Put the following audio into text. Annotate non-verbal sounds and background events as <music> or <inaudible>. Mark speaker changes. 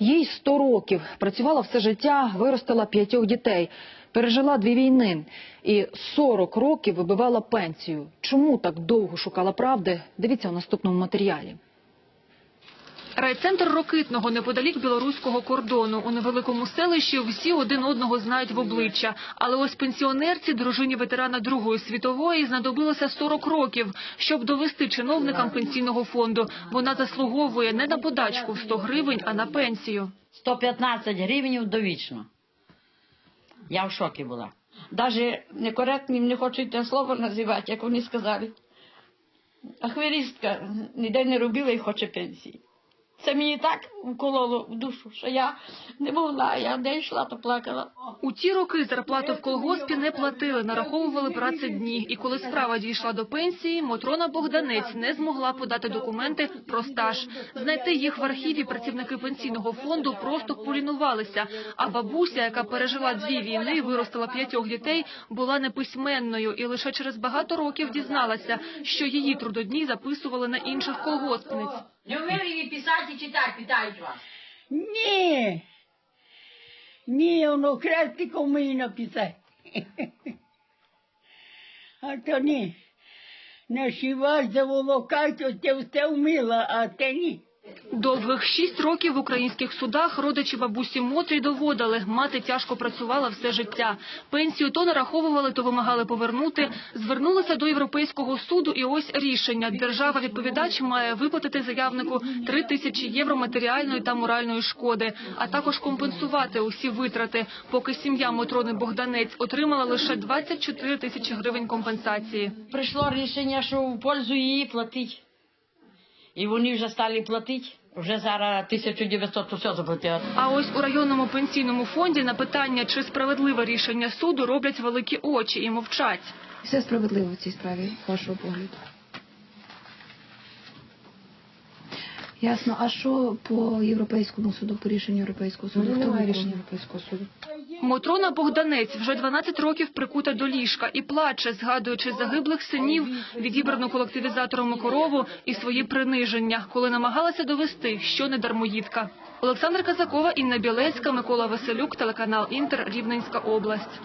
Speaker 1: Їй 100 років, працювала все життя, виростила п'ятьох дітей, пережила дві війни і 40 років вибивала пенсію. Чому так довго шукала правди? Дивіться у наступному матеріалі.
Speaker 2: Райцентр Рокитного неподалік білоруського кордону. У невеликому селищі всі один одного знають в обличчя. Але ось пенсіонерці, дружині ветерана Другої світової, знадобилося 40 років, щоб довести чиновникам пенсійного фонду. Вона заслуговує не на подачку в 100 гривень, а на пенсію.
Speaker 3: 115 гривень довічно. Я в шокі була.
Speaker 4: Даже некоректним не хочуть те слово називати, як вони сказали. Ахверистка ніде не робила і хоче пенсії. Це мені так вкололо в душу, що я не могла, я де йшла, то плакала.
Speaker 2: У ті роки зарплату в колгоспі не платили, нараховували працедні. І коли справа дійшла до пенсії, Мотрона Богданець не змогла подати документи про стаж. Знайти їх в архіві працівники пенсійного фонду просто полінувалися. А бабуся, яка пережила дві війни і виростила п'ятьох дітей, була неписьменною і лише через багато років дізналася, що її трудодні записували на інших колгоспниць.
Speaker 3: pisati i čitati, daj ću vam. Nije.
Speaker 5: Nije ono krati komu i napisati. <laughs> a to nije. Naši vas za ovo te ste umila, a te nije.
Speaker 2: Довгих шість років в українських судах родичі бабусі Мотрі доводили, мати тяжко працювала все життя. Пенсію то нараховували, то вимагали повернути. Звернулися до Європейського суду і ось рішення. Держава-відповідач має виплатити заявнику 3 тисячі євро матеріальної та моральної шкоди, а також компенсувати усі витрати, поки сім'я Мотрони Богданець отримала лише 24 тисячі гривень компенсації.
Speaker 3: Прийшло рішення, що в пользу її платить. І вони вже стали платити. Вже зараз 1900 усе заплатили.
Speaker 2: А ось у районному пенсійному фонді на питання, чи справедливе рішення суду, роблять великі очі і мовчать.
Speaker 6: Все справедливо в цій справі, вашого погляду. Ясно. А що по європейському суду, по рішенню європейського суду? Хто
Speaker 1: Немає рішення Європейського суду.
Speaker 2: Мотрона Богданець вже 12 років прикута до ліжка і плаче, згадуючи загиблих синів, відібрану колективізатором корову і свої приниження, коли намагалася довести, що не дармоїдка. Олександр Казакова, Інна Білецька, Микола Василюк, телеканал Інтер, Рівненська область.